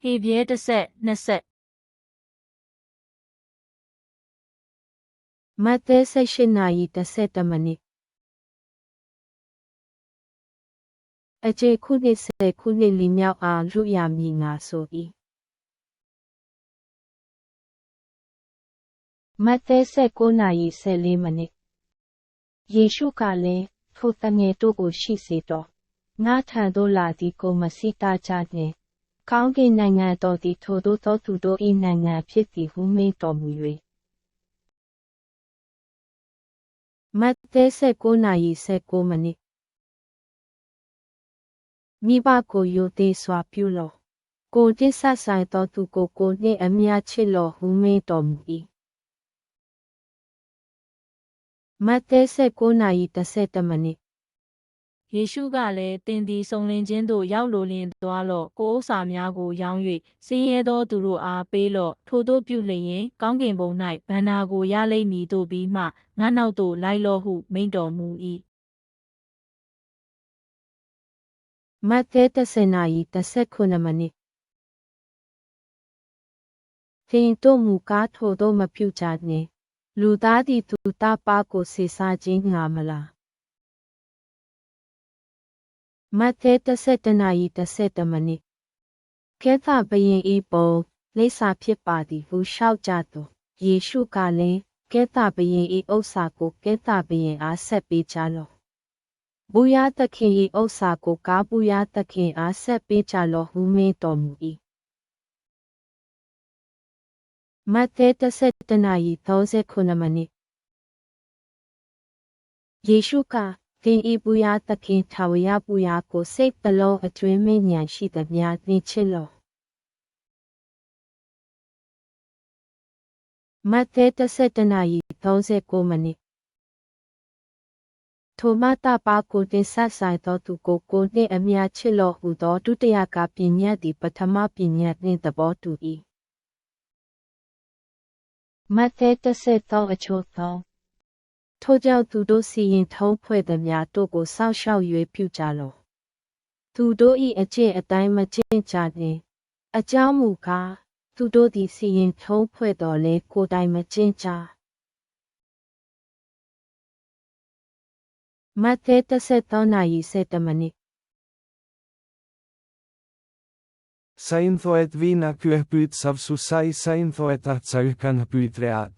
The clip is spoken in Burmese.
ဟေပြဲတစ်ဆက်နှစ်ဆက်မတ်သဲ18နာရီ17မိနစ်အခြေခုနှစ်ဆယ်ခုနှစ်လီမြောက်အားလူရမည်ငါဆို၏မတ်သဲ19နာရီ14မိနစ်ယေရှုကလည်းထိုတငယ်တို့ကိုရှိစေတော့ငါထံသို့လာသည်ကိုမစိတာကြနှင့် ကောင်းကင်နိုင်ငံတော်သည်ထိုတို့သောသူတို့၏နိုင်ငံဖြစ်သည်ဟုမိန့်တော်မူ၍မတ်သဲ19နာရီ19မိနစ်မိဘကိုယိုသေးစွာပြုလော့ကိုတစ္ဆဆိုင်သောသူကိုကိုနှင့်အမြချစ်လော့ဟုမိန့်တော်မူ၏မတ်သဲ19နာရီ17မိနစ် ယေရှုကလည်းတင်သည်စုံလင်ခြင်းသို့ရောက်လိုလျင်သွားလော့ကိုယ်ဥစ္စာများကိုရောင်း၍စင်းရဲသောသူတို့အားပေးလော့ထိုတို့ပြုလျင်ကောင်းကင်ဘုံ၌ဗန္နာကိုရလိမ့်မည်တို့ပြီးမှငါနောက်သို့လိုက်လော့ဟုမိန့်တော်မူ၏မတ်သဲ10နာရီ19မိနစ်သင်တို့မူကားထိုတို့မပြုကြနှင့်လူသားသည်သူသားပါကိုစေစားခြင်းငါမလား မတ်သဲ17နာရီ17မိနစ်ကဲသဘရင်ဤပုံလိစာဖြစ်ပါသည်ဟုလျှောက်ကြသောယေရှုကလည်းကဲသဘရင်ဤဥစ္စာကိုကဲသဘရင်အားဆက်ပေးကြလော့ဘူရသခင်ဤဥစ္စာကိုကားဘူရသခင်အားဆက်ပေးကြလော့ဟုမင်းတော်မူ၏မတ်သဲ17နာရီ39မိနစ်ယေရှုက သင်ဤဘူရသခင်ထာဝရဘူရကိုစိတ်တလုံးအတွင်းမဉဏ်ရှိသည်များသင်ချစ်လော့မတ်သဲ17နာရီ39မိနစ်ထိုမတာပါကိုတင်ဆက်ဆိုင်သောသူကိုကိုနှင့်အမြချစ်လော့ဟုသောဒုတိယကပညတ်သည်ပထမပညတ်နှင့်သဘောတူ၏မတ်သဲ33အချို့သော ထိုကြောင့်သူတို့စီရင်ထုံးဖွဲ့သည်များတို့ကိုစောင့်ရှောက်၍ပြုကြလော့သူတို့၏အကျင့်အတိုင်းမကျင့်ကြနှင့်အကြောင်းမူကားသူတို့သည်စီရင်ထုံးဖွဲ့တော်လဲကိုယ်တိုင်မကျင့်ကြမတ်သဲ33နာရီ7မိနစ် Sainthoet vina kyöhpyt savsusai sainthoet atsaykkan pyytreat.